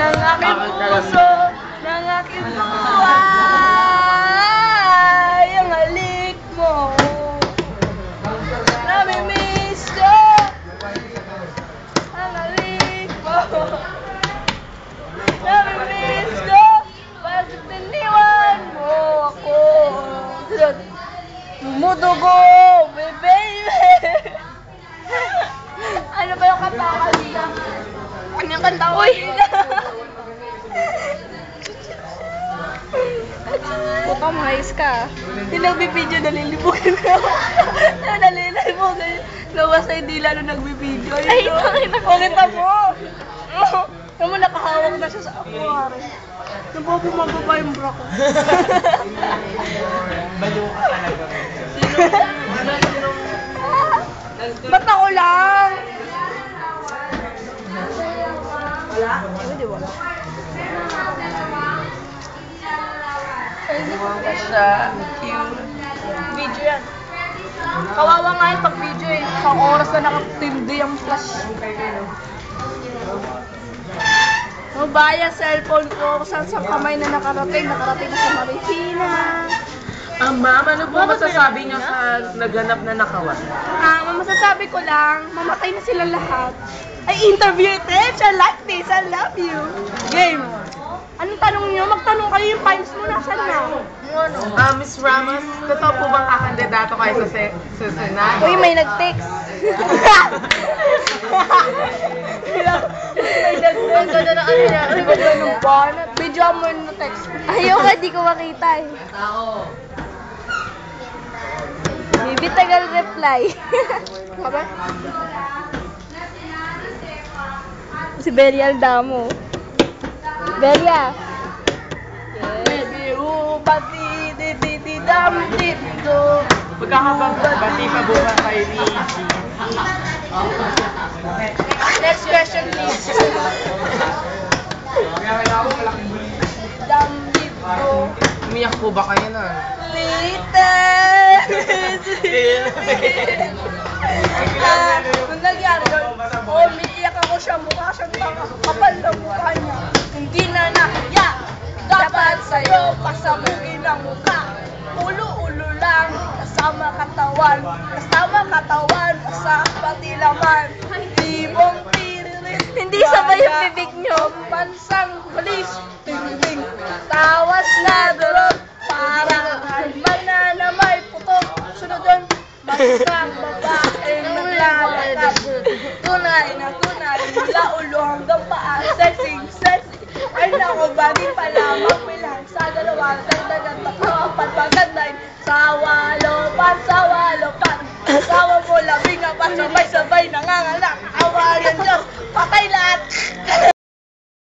ng aking puso, ng aking buhay, ang halik mo. Namimiss ko, ang halik mo. Namimiss ko, bakit iniwan mo ako? Sunod. Mumudugo, baby. ano ba yung kanta ko? Ano yung kanta ko kanina? Puta, mahayos ka. Yung nagbibideo, nalilibugan na ako. nalilibugan. Lawas sa hindi lalo nagbibideo. Ay, no? nakita ko. O, kita mo. Yung mo nakahawak na siya sa aquarium. Yung po bumababa yung bra ko. Baliw ka talaga. Ba't ako lang? Ay, siya. Cute. Video yan. Kawawa nga yung pag video eh. Sa oras na nakatindi ang flash. Mabaya cellphone ko saan sa kamay na nakarating. Nakarating na sa Marikina. Ang ma'am, ano po masasabi niyo sa naganap na nakawan? Ah, ang masasabi ko lang, mamatay na sila lahat. Ay, interview tips! I like this! I love you! Game! Anong tanong kayo yung pipes mo, nasan na? Ah, Miss Ramos, totoo po bang kakandidato kayo sa, se- sa Senado? Uy, may nag-text. May dagdag. Ang ganda na niya. Ang ganda ng banat. Video mo yung text. Ayaw ka, di ko makita eh. Bibi tagal reply. Aba? si Berial Damo. Beria. Dam, di, do. Magkakabati pa buka kay Luigi. Next question, please. Dam, di, do. Umiyak po ba kayo na? Ah, Nung nangyari doon, oh, umiiyak ako siya, mukha siyang. Kapal na mukha niya. Hindi na nahiya. Dapat sa'yo, pasamugin ang mukha. Ulo-ulo lang, kasama katawan. Kasama katawan, sa pati laman. Tibong tiriris. Hindi sabay yung bibig nyo. Pansang balis, ting-ting. Tawas na durog, parang halimaw na na may putok. Sunod doon, bansang babaeng naglalakad. Tunay na tunay, mula ulo hanggang paa. Sexy, sexy. Ay nako, bagay pa lamang bilang sa dalawa. Dagdagan tatlo, apat. Sa